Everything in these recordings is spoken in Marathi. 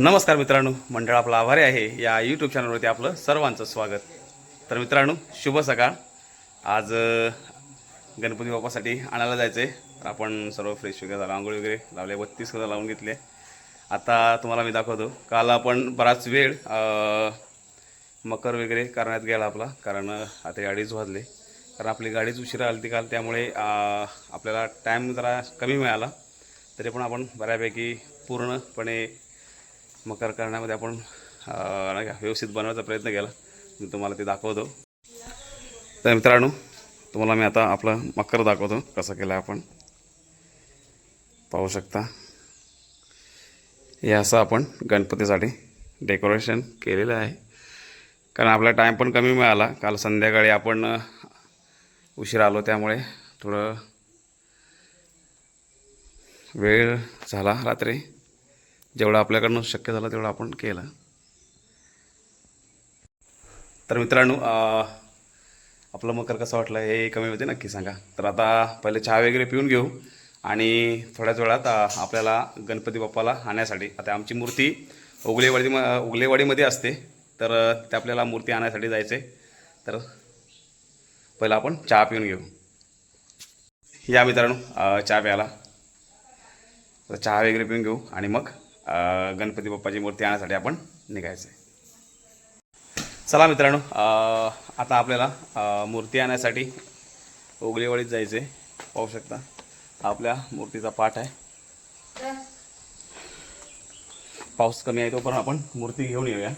नमस्कार मित्रांनो मंडळ आपला आभारी आहे. या यूट्यूब चॅनलवरती आपलं सर्वांचं स्वागत. तर मित्रांनो शुभ सकाळ. आज गणपती बाप्पासाठी आणायला जायचं आहे तर आपण सर्व फ्रेश वगैरे झालं आंघोळ वगैरे लावले बत्तीस कलर लावून घेतले. आता तुम्हाला मी दाखवतो. काल आपण बराच वेळ मकर वगैरे करण्यात गेला आपला. कारण आता अडीच वाजले. कारण आपली गाडीच उशिरा आली ती काल त्यामुळे आपल्याला टाईम जरा कमी मिळाला. तरी पण आपण बऱ्यापैकी पूर्णपणे मकर करण्यामध्ये आपण नाही का व्यवस्थित बनवायचा प्रयत्न केला. मी तुम्हाला ते दाखवतो. तर मित्रांनो तुम्हाला मी आता आपलं मकर दाखवतो. कसं केलं आपण? पाहू शकता. हे असं आपण गणपतीसाठी डेकोरेशन केलेलं आहे. कारण आपला टाईम पण कमी मिळाला. काल संध्याकाळी आपण उशीर आलो त्यामुळे थोडं वेळ झाला रात्री. जेवढं आपल्याकडनं शक्य झालं तेवढं आपण केलं. तर मित्रांनो आपलं मकर कसं वाटलं हे कमी होते नक्की सांगा. तर आता पहिले चहा वगैरे पिऊन घेऊ आणि थोड्याच वेळात आपल्याला गणपती बाप्पाला आणण्यासाठी आता आमची मूर्ती उगलेवाडी उगलेवाडीमध्ये असते तर ते आपल्याला मूर्ती आणण्यासाठी जायचं. आहे तर पहिलं आपण चहा पिऊन घेऊ. या मित्रांनो चहा प्यायला. तर चहा वगैरे पिऊन घेऊ आणि मग गणपती बाप्पाची मूर्ती आणण्यासाठी आपण निघायचं आहे चला मित्रांनो आता आपल्याला मूर्ती आणण्यासाठी ओगलेवाडीत जायचं आहे पाहू शकता आपल्या मूर्तीचा पाठ आहे. पाऊस कमी आहे तोपर्यंत आपण मूर्ती घेऊन येऊया.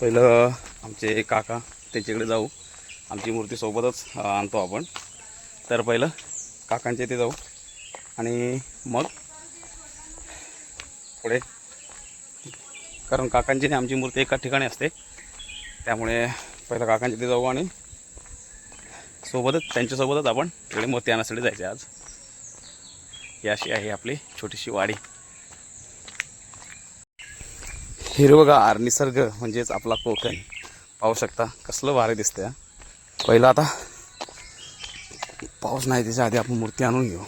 पहिलं आमचे काका त्यांच्याकडे जाऊ. आमची मूर्ती सोबतच आणतो आपण. तर पहिलं काकांच्या इथे जाऊ. आणि मग पुढे. कारण काकांची आणि आमची मूर्ती एका ठिकाणी असते. त्यामुळे पहिलं काकांच्या ते जाऊ आणि सोबतच त्यांच्यासोबतच आपण तिकडे मूर्ती आणण्यासाठी जायचे आज. ही अशी आहे आपली छोटीशी वाडी. हिरवगार निसर्ग म्हणजेच आपला कोकण. पाहू शकता कसलं भारी दिसतं पहिलं आता पाऊस नाही त्याच्या आधी आपण मूर्ती आणून घेऊ.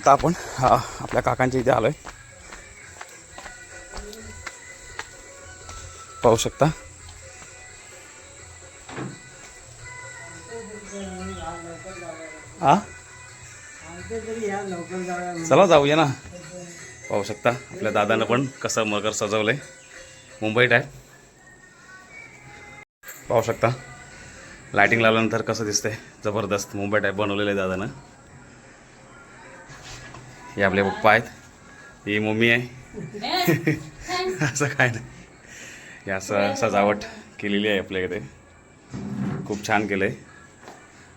आता आपण आपल्या काकांच्या इथे आलोय. पाहू शकता. हा? चला जाऊया ना. पाहू शकता आपल्या दादानं पण कसं मगर सजवलंय. मुंबईत आहे. पाहू शकता. लायटिंग लावल्यानंतर कसं दिसतंय. जबरदस्त मुंबई टाईप बनवलेलं आहे दादानं. हे आपले पप्पा आहेत. ही मम्मी आहे. असं काय नाही. हे असं सजावट केलेली आहे आपल्याकडे. खूप छान केलं आहे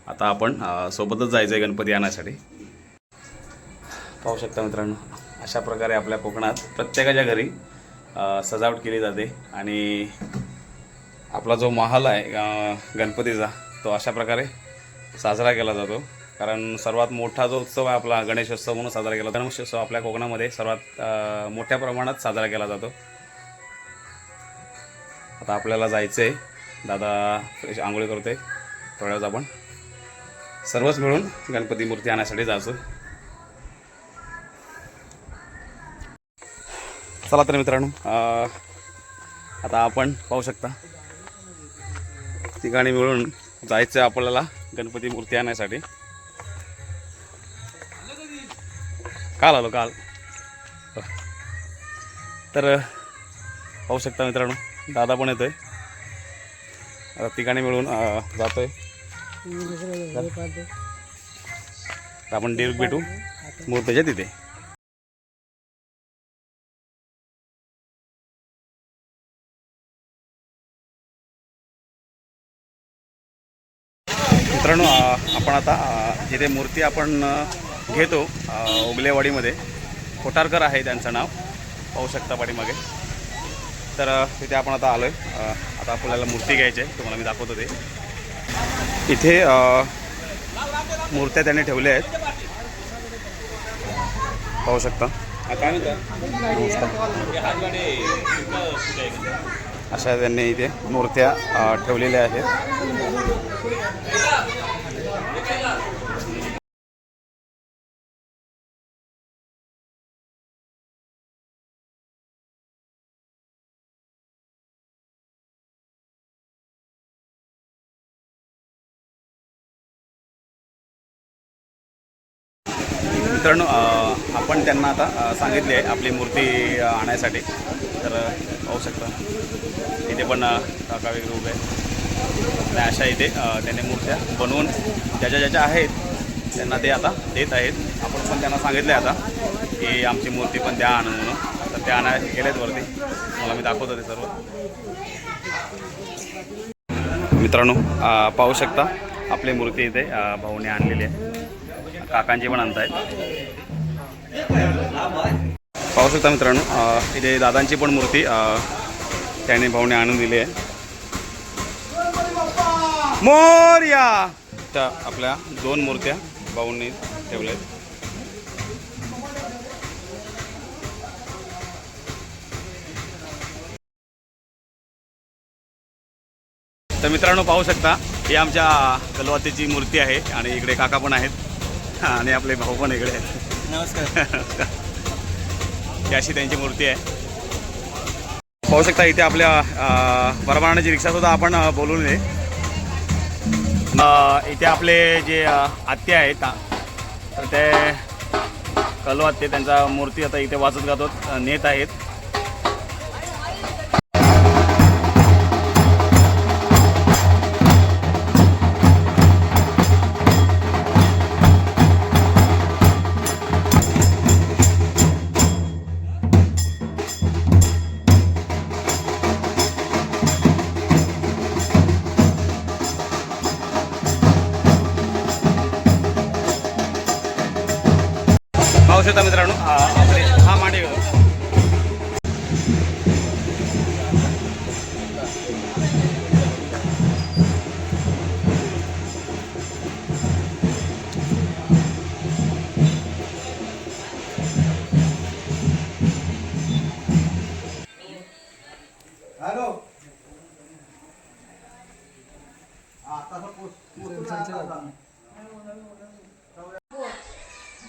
आता आपण सोबतच जायचं आहे गणपती आणण्यासाठी पाहू शकता मित्रांनो अशा प्रकारे आपल्या कोकणात प्रत्येकाच्या घरी सजावट केली जाते. आणि आपला जो महाल आहे गणपतीचा तो अशा प्रकारे साजरा केला जातो. कारण सर्वात मोठा जो उत्सव आहे आपला गणेशोत्सव म्हणून साजरा केला गणेशोत्सव आपल्या कोकणामध्ये सर्वात मोठ्या प्रमाणात साजरा केला जातो. आता आपल्याला जायचं आहे दादा फ्रेश आंघोळी करतोय थोड्या वेळात आपण सर्वच मिळून गणपती मूर्ती आणण्यासाठी जायचं. चला तर मित्रांनो अं, आता आपण पाहू शकता. ठिकाणी मिळून जायचं आहे आपल्याला गणपती मूर्ती आणण्यासाठी. काल आलो काल. तर पाहू शकता मित्रांनो दादा पण येतोय. आता ठिकाणी मिळून जातोय. आपण डिरेक्ट भेटू. मूर्तीच्या तिथे. मित्रांनो आपण आता जिथे मूर्ती आपण घेतो उगलेवाडीमध्ये कोटारकर आहे त्यांचं नाव. पाहू शकता पाठीमागे. तर तिथे आपण आता आलो आहे आता आपल्याला मूर्ती घ्यायची आहे. तुम्हाला मी दाखवतो ते. इथे मूर्त्या त्यांनी ठेवल्या आहेत. पाहू शकता. अशा त्यांनी इथे मूर्त्या ठेवलेल्या आहेत. मित्रांनो आपण त्यांना आता सांगितली सांगितले आहे आपली मूर्ती आणायसाठी. तर पाहू शकता. इथे पण काका वगैरे उभे आणि अशा इथे त्याने त्यांनी मूर्त्या बनवून ज्याच्या ज्याच्या आहेत त्यांना ते आता देत आहेत. आपण पण त्यांना सांगितले आता की आमची मूर्ती पण द्या आणून म्हणून. तर ते आणाय गेलेत वरती. मला मी दाखवतो ते सर्व. मित्रांनो पाहू शकता आपली मूर्ती इथे भाऊने आणलेली आहे. काकांची पण आणतायत. पाहू शकता मित्रांनो इथे दादांची पण मूर्ती त्याने भाऊने आणून दिली आहे. मोर्या! त्या आपल्या दोन मूर्त्या भाऊंनी ठेवल्या आहेत तर मित्रांनो पाहू शकता ही आमच्या कलवातीची मूर्ती आहे आणि इकडे काका पण आहेत. आणि आपले भाऊ पण इकडे आहेत. नमस्कार. ही अशी त्यांची मूर्ती आहे. पाहू शकता इथे आपल्या परमानाची रिक्षासुद्धा आपण अ, बोलवून आहे. अ, इथे आपले जे आत्या आहेत तर ते कलवात ते त्यांचा मूर्ती आता इथे वाचत गातो नेत आहेत.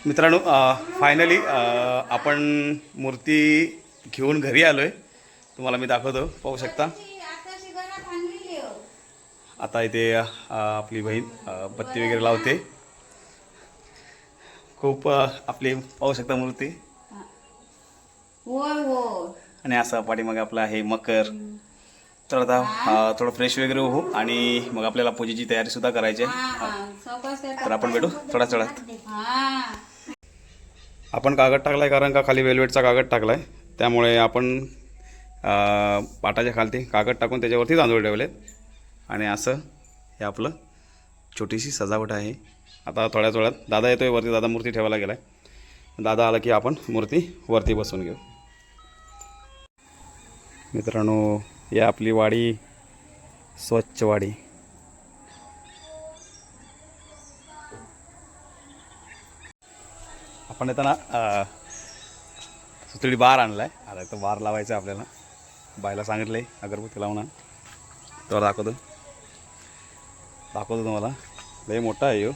मित्रांनो फायनली आपण मूर्ती घेऊन घरी आलो आहे तुम्हाला मी दाखवतो. पाहू शकता. हो. आता इथे आपली बहीण बत्ती वगैरे लावते. खूप आपली पाहू शकता मूर्ती. आणि असं पाठीमागे आपलं आहे मकर. तर आता थोडं फ्रेश वगैरे होऊ आणि मग आपल्याला पूजेची तयारी सुद्धा करायची आहे. हा तर आपण भेटू. वेळात हा. आपण कागद टाकला आहे कारण का खाली वेलवेटचा कागद टाकला आहे त्यामुळे आपण पाटाच्या खालती कागद टाकून त्याच्यावरती तांदूळ ठेवलेत. आणि असं हे आपलं छोटीशी सजावट आहे. आता थोड्याच वेळात दादा येतोय वरती दादा मूर्ती ठेवायला गेला आहे दादा आला की आपण मूर्ती वरती बसून घेऊ. मित्रांनो ही आपली वाडी स्वच्छ वाडी. आपण येताना अ, सुतळी बार आणलाय. आता तो बार लावायचा आहे आपल्याला. बायला सांगितलंय अगरबत्ती लावून तो दाखवतो. दाखवतो तुम्हाला. लय मोठा आहे यो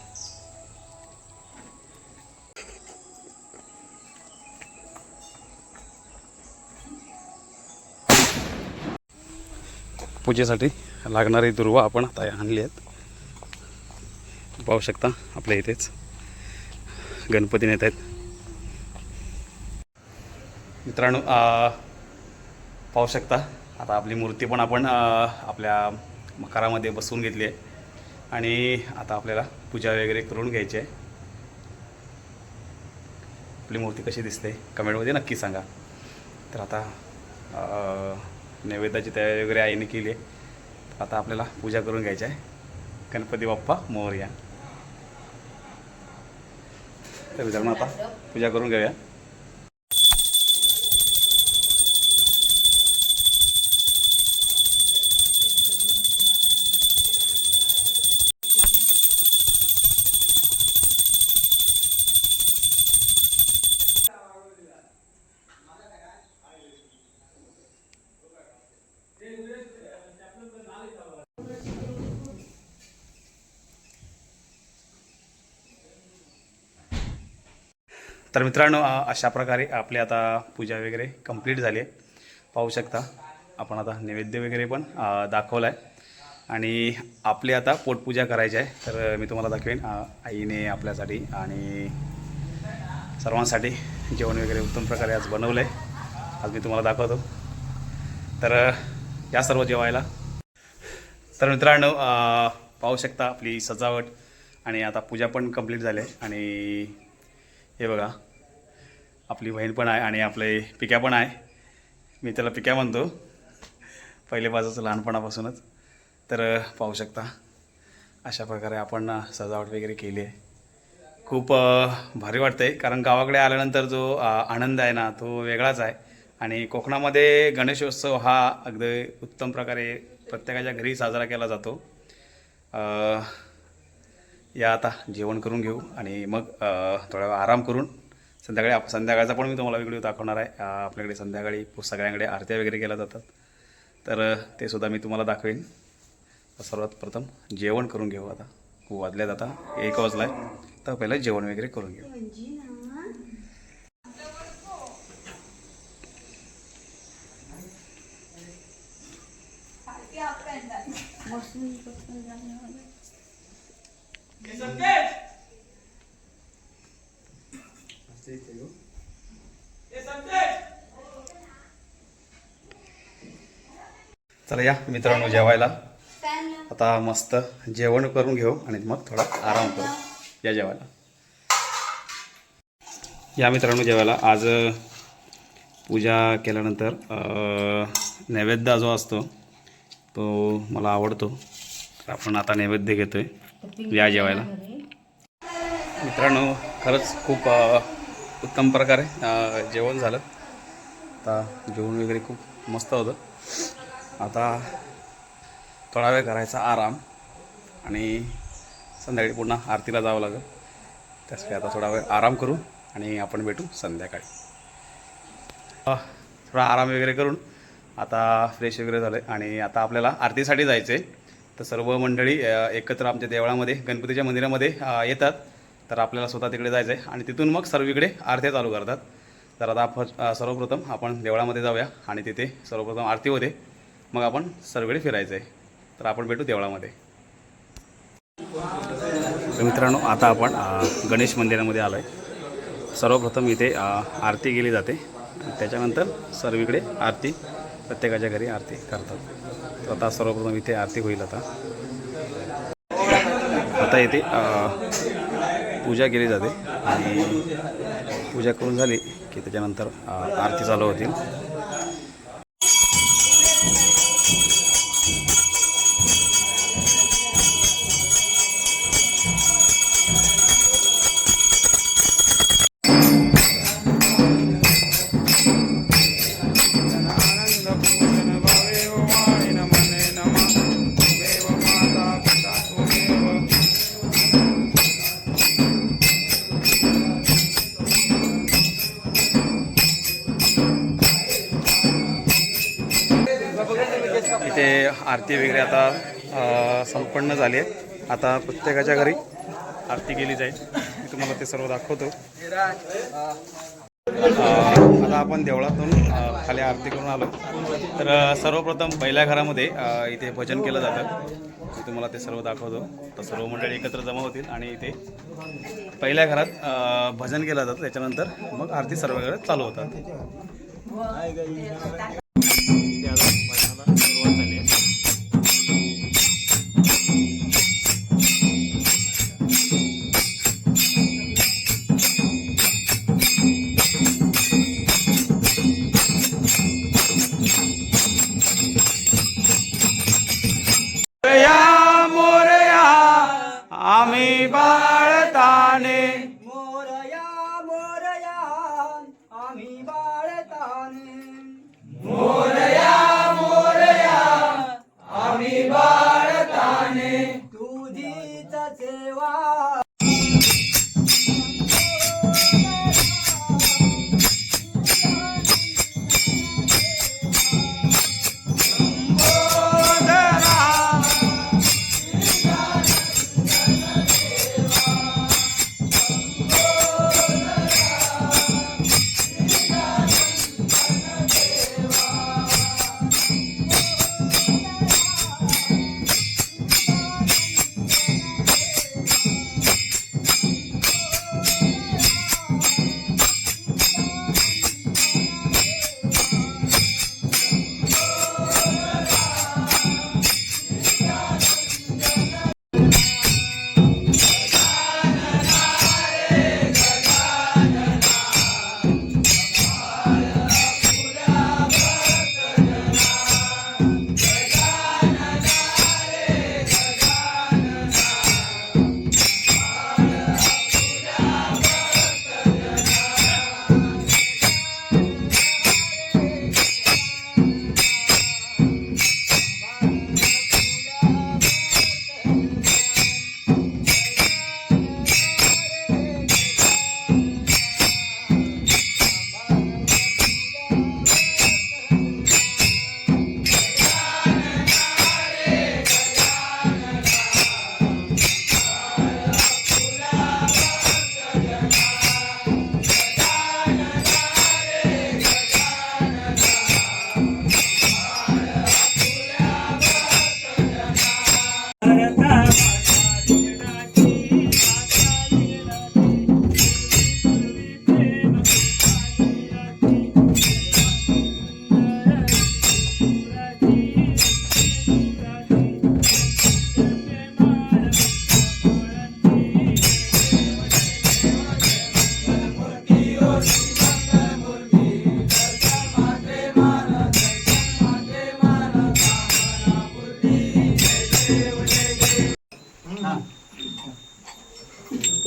पूजेसाठी लागणारी दुर्वा आपण आता आणली आहेत. पाहू शकता आपल्या इथेच गणपती नेत आहेत. मित्रांनो पाहू शकता आता आपली मूर्ती पण आपण आपल्या मकारामध्ये बसवून घेतली आहे. आणि आता आपल्याला पूजा वगैरे करून घ्यायची आहे. आपली मूर्ती कशी दिसते कमेंटमध्ये नक्की सांगा. तर आता नैवेद्याची तयारी वगैरे आईने केली आहे. आता आपल्याला पूजा करून घ्यायची आहे. गणपती बाप्पा मोरया. तर मित्रांनो आता पूजा करून घेऊया. तर मित्रांनो अशा प्रकारे आपली आता पूजा वगैरे कंप्लीट झाली आहे. पाहू शकता आपण आता नैवेद्य वगैरे पण दाखवला आहे आणि आपली आता पोटपूजा करायची आहे. तर मी तुम्हाला दाखवेन आईने आपल्यासाठी आणि सर्वांसाठी जेवण वगैरे उत्तम प्रकारे आज बनवलं आहे आज मी तुम्हाला दाखवतो. तर या सर्व जेवायला. तर मित्रांनो पाहू शकता आपली सजावट आणि आता पूजा पण कंप्लीट झाली आहे. आणि हे बघा आपली बहीण पण आहे आणि आपले पिक्या पण आहे. मी त्याला पिक्या म्हणतो. पहिले बाजूचं लहानपणापासूनच. तर पाहू शकता. अशा प्रकारे आपण सजावट वगैरे केली आहे. खूप भारी वाटतं आहे कारण गावाकडे आल्यानंतर जो आनंद आहे ना तो वेगळाच आहे. आणि कोकणामध्ये गणेशोत्सव हा अगदी उत्तम प्रकारे प्रत्येकाच्या घरी साजरा केला जातो. या आता जेवण करून घेऊ आणि मग थोडा आराम करून संध्याकाळी आप संध्याकाळचा पण मी तुम्हाला व्हिडिओ दाखवणार आहे. आपल्याकडे संध्याकाळी सगळ्यांकडे आरत्या वगैरे केल्या जातात. तर ते सुद्धा मी तुम्हाला दाखवेन. सर्वात प्रथम जेवण करून घेऊ आता. खूप वाजल्यात आता एक वाजला आहे तर पहिलं जेवण वगैरे करून घेऊ. चला या मित्रांनो जेवायला. आता मस्त जेवण करून घेऊ आणि मग थोडा आराम करू. या जेवायला. या मित्रांनो जेवायला. आज पूजा केल्यानंतर नैवेद्य जो असतो तो मला आवडतो. तर आपण आता नैवेद्य घेतोय. या जेवायला. मित्रांनो खरंच खूप उत्तम प्रकारे जेवण झालं. आता जेवण वगैरे खूप मस्त होतं. आता थोडा वेळ करायचा आराम आणि संध्याकाळी पुन्हा आरतीला जावं लागेल. त्यासाठी आता थोडा वेळ आराम करू आणि आपण भेटू संध्याकाळी. थोडा आराम वगैरे करून आता फ्रेश वगैरे झालं आहे आणि आता आपल्याला आरतीसाठी जायचं आहे तर सर्व मंडळी एकत्र आमच्या देवळामध्ये गणपतीच्या मंदिरामध्ये येतात. तर आपल्याला स्वतः तिकडे जायचं आहे आणि तिथून मग सर्वीकडे आरत्या चालू करतात. तर आता आपण सर्वप्रथम आपण देवळामध्ये जाऊया. आणि तिथे सर्वप्रथम आरती होते. मग आपण सर्वकडे फिरायचं आहे तर आपण भेटू देवळामध्ये. तर मित्रांनो आता आपण गणेश मंदिरामध्ये आलो आहे सर्वप्रथम इथे आरती केली जाते. त्याच्यानंतर सर्वीकडे आरती प्रत्येकाच्या घरी आरती करतात. तर आता सर्वप्रथम इथे आरती होईल आता. आता इथे पूजा केली जाते. आणि पूजा करून झाली की त्याच्यानंतर आरती चालू होतील. ते आरती वगैरे आता संपन्न झाली आहे. आता प्रत्येकाच्या घरी आरती केली जाईल. मी तुम्हाला ते सर्व दाखवतो. आता आपण देवळातून खाली आरती करून आलो. तर सर्वप्रथम पहिल्या घरामध्ये इथे भजन केलं जातं. मी तुम्हाला ते सर्व दाखवतो. तर सर्व मंडळी एकत्र जमा होतील आणि इथे पहिल्या घरात भजन केलं जातं. त्याच्यानंतर मग आरती सर्व घरात चालू होतात. मोरया मोरया आम्ही बाळताने. तुझीच सेवा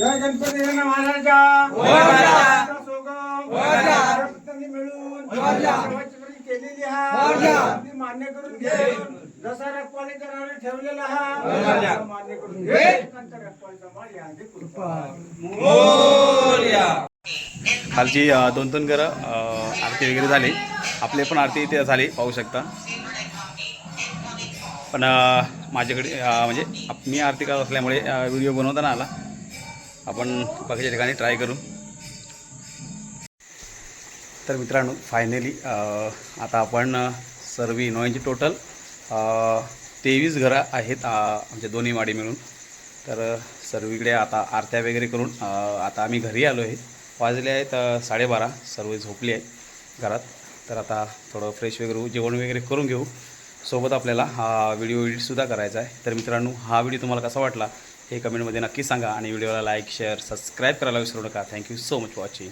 जय गणपती केलेली मान्य करून जसा ठेवलेला खालची दोन दोन घर आरती वगैरे झाली. आपले पण आरती इथे झाली पाहू शकता. पण माझ्याकडे म्हणजे मी आरती करत असल्यामुळे व्हिडिओ बनवताना आला. आपण बाकीच्या ठिकाणी ट्राय करू. तर मित्रांनो फायनली आता आपण सर्व नोयांची टोटल तेवीस घरं आहेत म्हणजे दोन्ही माडी मिळून. तर सर्वीकडे आता आरत्या वगैरे करून आता आम्ही घरी आलो आहे. वाजले आहेत साडेबारा सर्व झोपली आहे घरात. तर आता थोडं फ्रेश वगैरे होऊ जेवण वगैरे करून घेऊ. सोबत आपल्याला हा व्हिडिओ एडिटसुद्धा करायचा आहे. तर मित्रांनो हा व्हिडिओ तुम्हाला कसा वाटला? हे कमेंटमध्ये नक्की सांगा आणि व्हिडिओला लाईक शेअर सबस्क्राईब करायला विसरू नका. Thank you so much watching